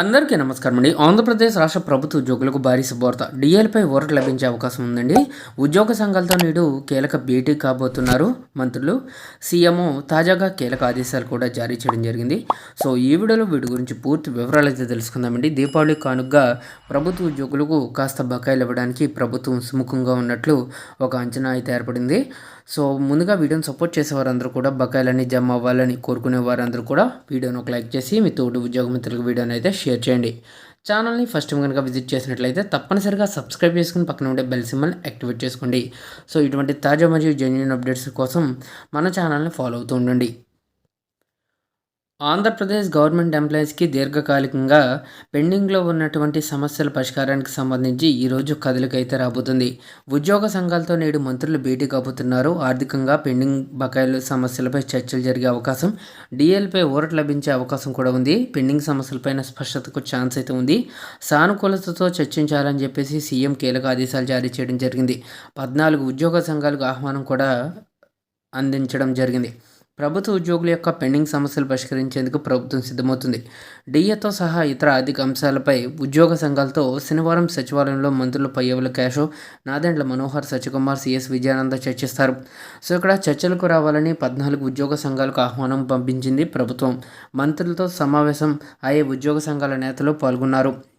అందరికీ నమస్కారం అండి. ఆంధ్రప్రదేశ్ రాష్ట్ర ప్రభుత్వ ఉద్యోగులకు భారీ శుభవార్త. డిఎల్పై ఓరట్ లభించే అవకాశం ఉందండి. ఉద్యోగ సంఘాలతో నేడు కీలక భేటీ కాబోతున్నారు మంత్రులు. సీఎం తాజాగా కీలక ఆదేశాలు కూడా జారీ చేయడం జరిగింది. సో ఈ వీడియోలో వీటి గురించి పూర్తి వివరాలు అయితే తెలుసుకుందామండి. దీపావళి కానుగ్గా ప్రభుత్వ ఉద్యోగులకు కాస్త బకాయిలు ఇవ్వడానికి ప్రభుత్వం సుముఖంగా ఉన్నట్లు ఒక అంచనా అయితే ఏర్పడింది. సో ముందుగా వీడియోని సపోర్ట్ చేసే వారందరూ కూడా బకాయిలన్నీ జమ అవ్వాలని కోరుకునే వారందరూ కూడా వీడియోని ఒక లైక్ చేసి మీ తోటి ఉద్యోగ మిత్రులకు వీడియోని అయితే షేర్ చేయండి. ఛానల్ని ఫస్ట్ టైం కనుక విజిట్ చేసినట్లయితే తప్పనిసరిగా సబ్స్క్రైబ్ చేసుకుని పక్కన ఉండే బెల్ సింబల్ యాక్టివేట్ చేసుకోండి. సో ఇటువంటి తాజా మరియు జెన్యున్ అప్డేట్స్ కోసం మన ఛానల్ని ఫాలో అవుతూ ఉండండి. ఆంధ్రప్రదేశ్ గవర్నమెంట్ ఎంప్లాయీస్కి దీర్ఘకాలికంగా పెండింగ్లో ఉన్నటువంటి సమస్యల పరిష్కారానికి సంబంధించి ఈరోజు కదలిక అయితే రాబోతుంది. ఉద్యోగ సంఘాలతో నేడు మంత్రులు భేటీ కాబోతున్నారు. ఆర్థికంగా పెండింగ్ బకాయిల సమస్యలపై చర్చలు జరిగే అవకాశం డిఎల్పై ఊరట లభించే అవకాశం కూడా ఉంది. పెండింగ్ సమస్యలపైన స్పష్టతకు ఛాన్స్ అయితే ఉంది. సానుకూలతతో చర్చించాలని చెప్పేసి సీఎం కీలక ఆదేశాలు జారీ చేయడం జరిగింది. పద్నాలుగు ఉద్యోగ సంఘాలకు ఆహ్వానం కూడా అందించడం జరిగింది. ప్రభుత్వ ఉద్యోగుల యొక్క పెండింగ్ సమస్యలు పరిష్కరించేందుకు ప్రభుత్వం సిద్ధమవుతుంది. డిఏతో సహా ఇతర ఆర్థిక అంశాలపై ఉద్యోగ సంఘాలతో శనివారం సచివాలయంలో మంత్రులు పయ్యవుల కేశవ్ నాదెండ్ల మనోహర్ సత్యకుమార్ సిఎస్ విజయానంద చర్చిస్తారు. సో ఇక్కడ చర్చలకు రావాలని పద్నాలుగు ఉద్యోగ సంఘాలకు ఆహ్వానం పంపించింది ప్రభుత్వం. మంత్రులతో సమావేశం అయ్యే ఉద్యోగ సంఘాల నేతలు పాల్గొన్నారు.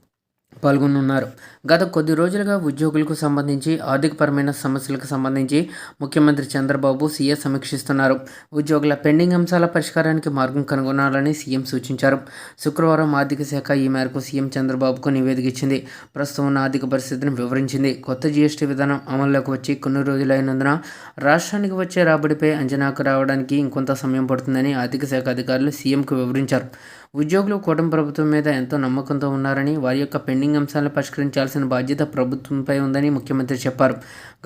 పాల్గొనున్నారు. గత కొద్ది రోజులుగా ఉద్యోగులకు సంబంధించి ఆర్థికపరమైన సమస్యలకు సంబంధించి ముఖ్యమంత్రి చంద్రబాబు సీఎం సమీక్షిస్తున్నారు. ఉద్యోగుల పెండింగ్ అంశాల పరిష్కారానికి మార్గం కనుగొనాలని సీఎం సూచించారు. శుక్రవారం ఆర్థిక శాఖ ఈ మేరకు సీఎం చంద్రబాబుకు నివేదిక ఇచ్చింది. ప్రస్తుతం ఉన్న ఆర్థిక పరిస్థితిని వివరించింది. కొత్త జీఎస్టీ విధానం అమల్లోకి వచ్చి కొన్ని రోజులైనందున రాష్ట్రానికి వచ్చే రాబడిపై అంచనాకు రావడానికి ఇంకొంత సమయం పడుతుందని ఆర్థిక శాఖ అధికారులు సీఎంకు వివరించారు. ఉద్యోగులు కూటమి ప్రభుత్వం మీద ఎంతో నమ్మకంతో ఉన్నారని వారి యొక్క పెండింగ్ పెండింగ్ అంశాలను పరిష్కరించాల్సిన బాధ్యత ప్రభుత్వంపై ఉందని ముఖ్యమంత్రి చెప్పారు.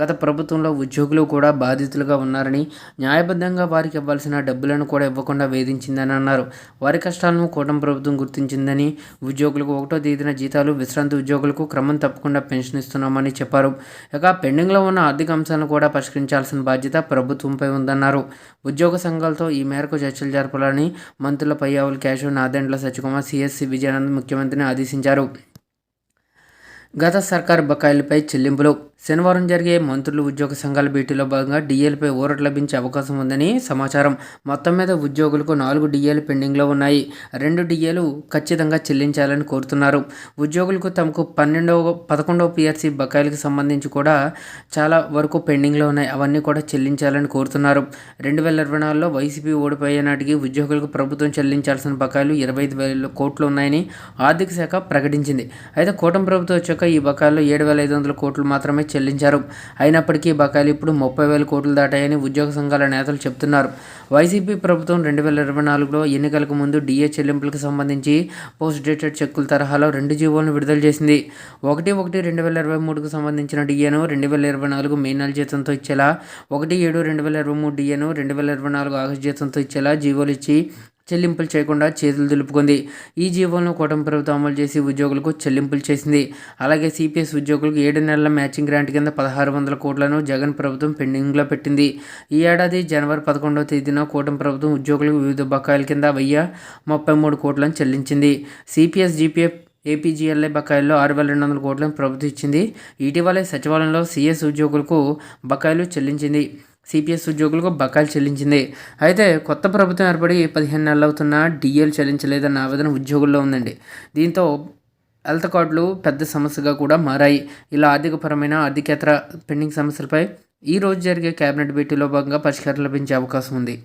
గత ప్రభుత్వంలో ఉద్యోగులు కూడా బాధితులుగా ఉన్నారని న్యాయబద్ధంగా వారికి ఇవ్వాల్సిన డబ్బులను కూడా ఇవ్వకుండా వేధించిందని అన్నారు. వారి కష్టాలను కూటమి ప్రభుత్వం గుర్తించిందని ఉద్యోగులకు ఒకటో తేదీన జీతాలు విశ్రాంతి ఉద్యోగులకు క్రమం తప్పకుండా పెన్షన్ ఇస్తున్నామని చెప్పారు. ఇక పెండింగ్లో ఉన్న ఆర్థిక అంశాలను కూడా పరిష్కరించాల్సిన బాధ్యత ప్రభుత్వంపై ఉందన్నారు. ఉద్యోగ సంఘాలతో ఈ మేరకు చర్చలు జరపాలని మంత్రుల పయ్యావుల కేశవ్ నాదెండ్ల సత్యకుమార్ సిఎస్సి విజయానంద్ ముఖ్యమంత్రిని ఆదేశించారు. గత సర్కారు బకాయిలపై చెల్లింపులు శనివారం జరిగే మంత్రులు ఉద్యోగ సంఘాల భేటీలో భాగంగా డీఎల్పై ఊరట లభించే అవకాశం ఉందని సమాచారం. మొత్తం మీద ఉద్యోగులకు నాలుగు డిఏలు పెండింగ్లో ఉన్నాయి. రెండు డిఏలు ఖచ్చితంగా చెల్లించాలని కోరుతున్నారు. ఉద్యోగులకు తమకు పన్నెండవ పదకొండవ పిఆర్సీ బకాయిలకు సంబంధించి కూడా చాలా వరకు పెండింగ్లో ఉన్నాయి. అవన్నీ కూడా చెల్లించాలని కోరుతున్నారు. రెండు వేల ఇరవై నాలుగులో వైసీపీ ఓడిపోయే నాటికి ఉద్యోగులకు ప్రభుత్వం చెల్లించాల్సిన బకాయిలు ఇరవై ఐదు వేల కోట్లు ఉన్నాయని ఆర్థిక శాఖ ప్రకటించింది. అయితే కూటమి ప్రభుత్వం వచ్చాక ఈ బకాయిల్లో ఏడు వేల ఐదు వందల కోట్లు మాత్రమే చెల్లించారు. అయినప్పటికీ బకాయిలు ఇప్పుడు ముప్పై వేల కోట్లు దాటాయని ఉద్యోగ సంఘాల నేతలు చెబుతున్నారు. వైసీపీ ప్రభుత్వం రెండు వేల ఇరవై నాలుగులో ఎన్నికలకు ముందు డిఏ చెల్లింపులకు సంబంధించి పోస్ట్ డేటెడ్ చెక్కుల తరహాలో రెండు జీవోలను విడుదల చేసింది. ఒకటి ఒకటి రెండు వేల ఇరవై మూడుకు సంబంధించిన డిఏను రెండు వేల ఇరవై నాలుగు మే నెల జీతంతో ఇచ్చేలా ఒకటి ఏడు రెండు వేల ఇరవై మూడు డిఏను రెండు వేల ఇరవై నాలుగు ఆగస్టు జీతంతో ఇచ్చేలా జీవోలు ఇచ్చి చెల్లింపులు చేయకుండా చేతులు దులుపుకుంది. ఈ జీవోలను కూటమి ప్రభుత్వం అమలు చేసి ఉద్యోగులకు చెల్లింపులు చేసింది. అలాగే సిపిఎస్ ఉద్యోగులకు ఏడు నెలల మ్యాచింగ్ గ్రాంట్ కింద పదహారు వందల కోట్లను జగన్ ప్రభుత్వం పెండింగ్లో పెట్టింది. ఈ ఏడాది జనవరి పదకొండవ తేదీన కూటమి ప్రభుత్వం ఉద్యోగులకు వివిధ బకాయిల కింద వెయ్యి ముప్పై మూడు కోట్లను చెల్లించింది. సిపిఎస్ జీపీఎఫ్ ఏపీజీఎల్ఐ బకాయిల్లో ఆరు వేల రెండు వందల కోట్లను ప్రభుత్వం ఇచ్చింది. ఇటీవలే సచివాలయంలో సీఎస్ ఉద్యోగులకు బకాయిలు చెల్లించింది. సిపిఎస్ ఉద్యోగులకు బకాయిలు చెల్లించింది. అయితే కొత్త ప్రభుత్వం ఏర్పడి పదిహేను నెలలు అవుతున్నా డిఏలు చెల్లించలేదన్న ఆవేదన ఉద్యోగుల్లో ఉందండి. దీంతో హెల్త్ కార్డులు పెద్ద సమస్యగా కూడా మారాయి. ఇలా ఆర్థికపరమైన ఆర్థికేతర పెండింగ్ సమస్యలపై ఈ రోజు జరిగే కేబినెట్ భేటీలో భాగంగా పరిష్కారం లభించే అవకాశం ఉంది.